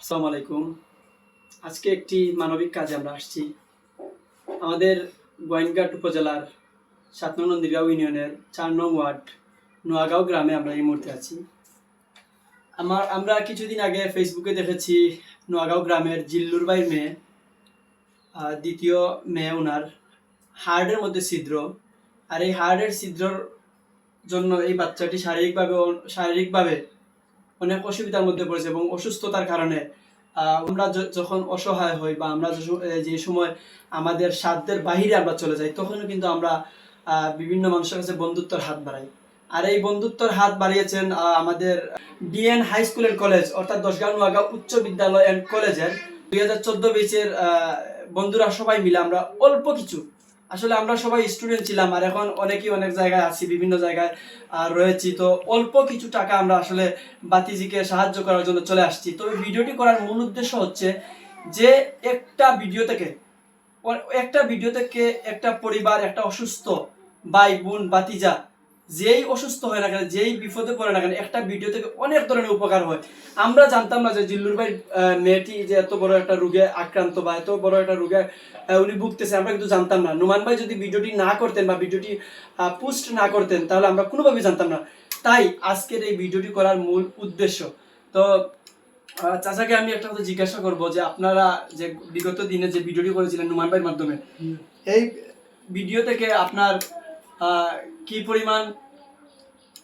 আসসালামু আলাইকুম। আজকে একটি মানবিক কাজে আমরা আসছি। আমাদের গোয়েনঘাট উপজেলার সাত নং নন্দীগাঁও ইউনিয়নের চার নং ওয়ার্ড, নোয়াগাঁও গ্রামে আমরা এই মুহূর্তে আছি। আমার আমরা কিছুদিন আগে ফেসবুকে দেখেছি নোয়াগাঁও গ্রামের জিল্লুর বাইর মেয়ে দ্বিতীয় মেয়ে ওনার হার্টের মধ্যে ছিদ্র। আর এই হার্টের ছিদ্রর জন্য এই বাচ্চাটি শারীরিকভাবে শারীরিকভাবে অনেক অসুবিধার মধ্যে পড়েছে এবং অসুস্থতার কারণে আমরা যখন অসহায় হই বা আমরা যে সময় আমাদের সাধ্যের বাহিরে আমরা চলে যাই, তখনও কিন্তু আমরা বিভিন্ন মানুষের কাছে বন্ধুত্বর হাত বাড়াই। আর এই বন্ধুত্বর হাত বাড়িয়েছেন আমাদের DN high school and college, অর্থাৎ দশগাঁও উচ্চ বিদ্যালয় অ্যান্ড কলেজের দুই হাজার চোদ্দ বেচের বন্ধুরা সবাই মিলে আমরা অল্প কিছু আসলে আমরা সবাই স্টুডেন্ট ছিলাম আর এখন অনেকেই অনেক জায়গায় আছি, বিভিন্ন জায়গায় আর রয়েছি। তো অল্প কিছু টাকা আমরা আসলে বাতিজিকে সাহায্য করার জন্য চলে আসছি। তবে ভিডিওটি করার মূল উদ্দেশ্য হচ্ছে যে একটা ভিডিও থেকে, একটা ভিডিও থেকে একটা পরিবার, একটা অসুস্থ ভাই, বোন বাতিজা যেই অসুস্থ হয় না কেন যেই বিপদে পড়ে না কেন একটা ভিডিও থেকে অনেক ধরনের উপকার হয়। আমরা জানতাম না যে জিল্লুর ভাই মেয়েটি যে এত বড় একটা রোগে আক্রান্ত বা এত বড় একটা রোগে উনি ভুগতেছে আমরা কিন্তু জানতাম না। নুমান ভাই যদি ভিডিওটি না করতেন বা ভিডিওটি পোস্ট না করতেন তাহলে আমরা কোনোভাবেই জানতাম না। তাই আজকের এই ভিডিওটি করার মূল উদ্দেশ্য। তো চাচাকে আমি একটা কথা জিজ্ঞাসা করব যে আপনারা যে বিগত দিনে যে ভিডিওটি করেছিলেন নুমান ভাইয়ের মাধ্যমে এই ভিডিও থেকে আপনার কি পরিমাণ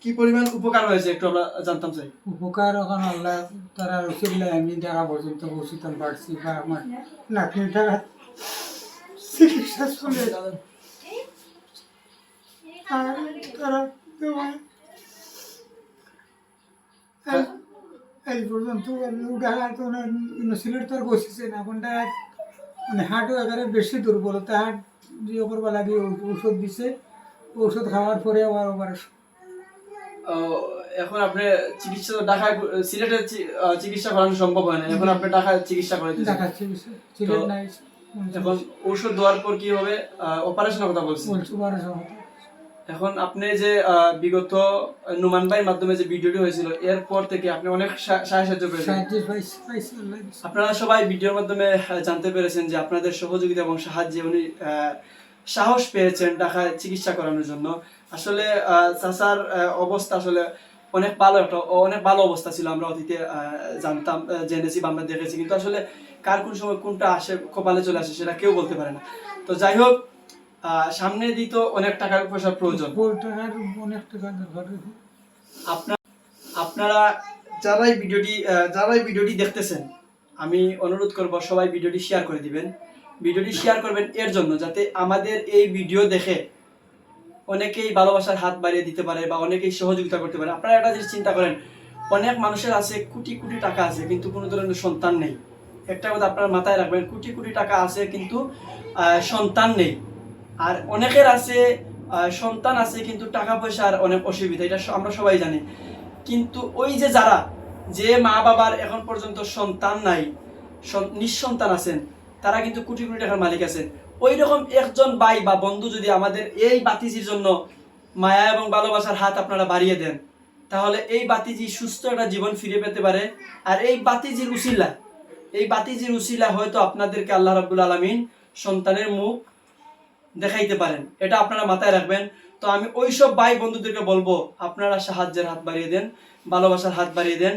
কি পরিমাণ উপকার হয়েছে একটু আমরা জানতাম চাই উপকার এখন আল্লাহ তারা রসিল্লা আমি দেখা পর্যন্ত বসিতাম পারছি বা আমার নাতনি তারা চিকিৎসা চলে। আর এই- পর্যন্ত গাড়া তো তো আর বসেছে না কোনটা মানে হাঁটও একেবারে বেশি দুর্বলতা হাট দিয়ে করবা লাগে, ঔষধ দিছে ঔষধ খাওয়ার পরে আবার আবার এখন আপনি চিকিৎসা ঢাকায় সিলেটে চিকিৎসা করানো সম্ভব হয় না। এখন আপনি ঢাকায় চিকিৎসা করে দেখাচ্ছে সিলেট নাই। এখন ঔষধ দেওয়ার পর কি হবে? অপারেশনের কথা বলছি এখন আপনি যে বিগত নুমান ভাইয়ের মাধ্যমে যে ভিডিওটি হয়েছিল এরপর থেকে আপনি অনেক সাহায্য পেয়েছেন। আপনারা সবাই ভিডিওর মাধ্যমে জানতে পেরেছেন যে আপনাদের সহযোগিতা এবং সাহায্যে উনি আহ, সাহস পেয়েছেন ঢাকায় চিকিৎসা করানোর জন্য। আসলে চাচার অবস্থা আসলে অনেক ভালো একটা অনেক ভালো অবস্থা ছিল আমরা অতীতে জানতাম জেনেছি বা আমরা দেখেছি। কিন্তু আসলে কার কোন সময় কোনটা আসে কপালে চলে আসে সেটা কেউ বলতে পারে না। তো যাই হোক আহ, সামনে দিত অনেক টাকা পয়সার প্রয়োজন। বহু টাকার অনেক টাকা দরকার আপনার আপনারা যারাই ভিডিওটি যারাই ভিডিওটি দেখতেছেন আমি অনুরোধ করব সবাই ভিডিওটি শেয়ার করে দিবেন। ভিডিওটি শেয়ার করবেন এর জন্য, যাতে আমাদের এই ভিডিও দেখে অনেকেই ভালোবাসার হাত বাড়িয়ে দিতে পারে বা অনেকেই সহযোগিতা করতে পারে। আপনারা একটা জিনিস চিন্তা করেন, অনেক মানুষের আছে, কোটি কোটি টাকা আছে, কিন্তু কোনো ধরনের সন্তান নেই। একটা কথা আপনার মাথায় রাখবেন, কোটি কোটি টাকা আছে, কিন্তু সন্তান নেই। আর অনেকের আছে সন্তান আছে, কিন্তু টাকা পয়সার অনেক অসুবিধা, এটা আমরা সবাই জানি। কিন্তু ওই যে যারা, যে মা বাবার এখন পর্যন্ত সন্তান নাই, সন- নিঃসন্তান আছেন তারা কিন্তু কোটি কোটি টাকার মালিক আছেন ওই রকম একজন ভাই বা বন্ধু যদি আমাদের এই বাতিজির জন্য মায়া এবং ভালোবাসার হাত আপনারা বাড়িয়ে দেন, তাহলে এই বাতিজি সুস্থ একটা জীবন ফিরে পেতে পারে। আর এই বাতিজির উসিলা, এই বাতিজির উসিলা হয়তো আপনাদেরকে আল্লাহ রাব্বুল আলামিন সন্তানের মুখ দেখাইতে পারেন। এটা আপনারা মাথায় রাখবেন। তো আমি ওইসব ভাই বন্ধুদেরকে বলব, আপনারা সাহায্যের হাত বাড়িয়ে দেন, ভালোবাসার হাত বাড়িয়ে দেন।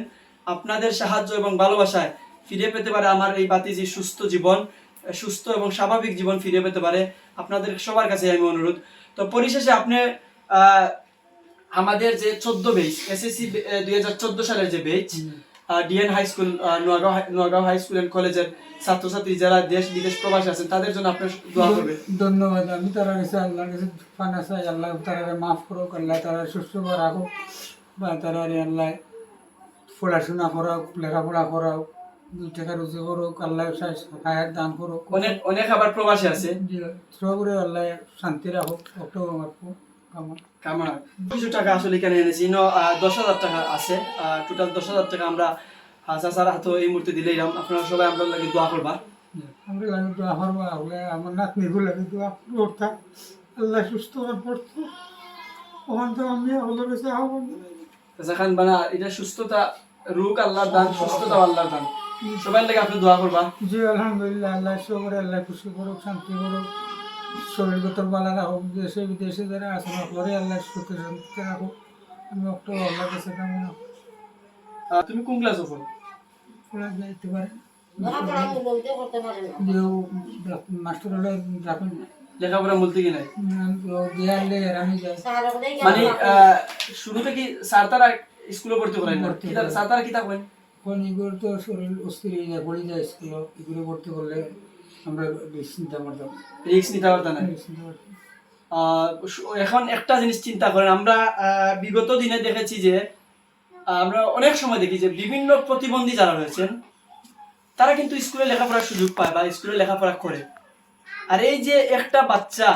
আপনাদের সাহায্য এবং ভালোবাসায় ফিরে পেতে পারে আমার এই বাতিজি সুস্থ জীবন সুস্থ এবং স্বাভাবিক জীবন ফিরে পেতে পারে আপনাদের সবার কাছে আমি অনুরোধ। তো পরিশেষে আপনি আমাদের যে চোদ্দ বেচ এসএসসি দুই হাজার চোদ্দ সালের যে batch DN high school Noagaon Noagaon high school and কলেজের ছাত্রছাত্রী যারা দেশ বিদেশ প্রবাসী আছেন তাদের জন্য আপনার দোয়া করবে ধন্যবাদ। আমি তারা কাছে আল্লাহর কাছে ফানা চাই। আল্লাহ তারা মাফ করুক আল্লাহ তারা সুস্থ রাখুক বা তারা আল্লাহ পড়াশোনা করাক লেখাপড়া করাক। দুই টাকা রুজি করুক আল্লাহ হায়াত দান করুক। অনেক অনেক আবার প্রবাসী আছে। সবরে আল্লাহ শান্তি রাখুক আমার কিছু টাকা আসলে এখানে এনেছি। ন দশ হাজার টাকা আছে। টোটাল দশ হাজার টাকা আমরা হাতে এই মুহূর্তে দিলে এলাম আপনারা সবাই আমরা লাগে দোয়া করবা। আমরা লাগে দোয়া করব। আমার নাতনি গুলো লাগে দোয়া করতাম আল্লাহ সুস্থ হওয়ার পড়তো ওখান তো আমি খান বানা এটা সুস্থতা রোগ আল্লাহর দান সুস্থতা। আল্লাহর দান। সবাই লাগে আপনি দোয়া করবা। জি আলহামদুলিল্লাহ আল্লাহ শুকর আল্লাহ খুশি করুক শান্তি করুক। শরীর গতর বালা রাখুক দেশে বিদেশে যারা আছে সকলরে আল্লাহ সুখে শান্তিতে রাখুক। আমি একটু আল্লাহ কাছে কামনা তুমি কোন ক্লাস হব করা যাইতে পারে। লেখাপড়া বলতে করতে পারে না। যে মাস্টার হলে রাখুন। লেখাপড়া বলতে কি নাই? বিহারলে আমি যাই সারা বলেই মানে শুরু থেকে স্যার তারা স্কুলে ভর্তি করাই না। ভর্তি কিতা- স্যার তারা কিতা করেন কোন এগুলো তো শরীর অস্থির হয়ে যায় পড়ে যায় স্কুল এগুলো ভর্তি করলে আমরা বেশ চিন্তা করতাম। রিক্স নিতে পারতাম না? এখন একটা জিনিস চিন্তা করেন আমরা বিগত দিনে দেখেছি যে আমরা অনেক সময় দেখি যে বিভিন্ন প্রতিবন্ধী যারা রয়েছেন তারা কিন্তু স্কুলে লেখাপড়ার সুযোগ পায় বা স্কুলে লেখাপড়া করে। আর এই যে একটা বাচ্চা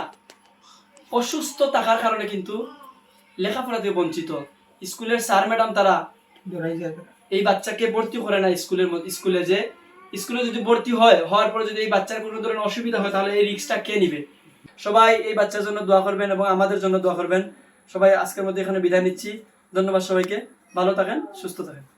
অসুস্থ থাকার কারণে কিন্তু লেখাপড়া দিয়ে বঞ্চিত স্কুলের স্যার ম্যাডাম তারা। এই বাচ্চাকে ভর্তি করে না স্কুলের স্কুলে যে স্কুলে যদি ভর্তি হয়, হওয়ার পরে যদি এই বাচ্চার কোনো ধরনের অসুবিধা হয়, তাহলে এই রিক্সটা কে নিবে? সবাই এই বাচ্চার জন্য দোয়া করবেন এবং আমাদের জন্য দোয়া করবেন। সবাই আজকের মধ্যে এখানে বিদায় নিচ্ছি। ধন্যবাদ সবাইকে। ভালো থাকেন, সুস্থ থাকেন।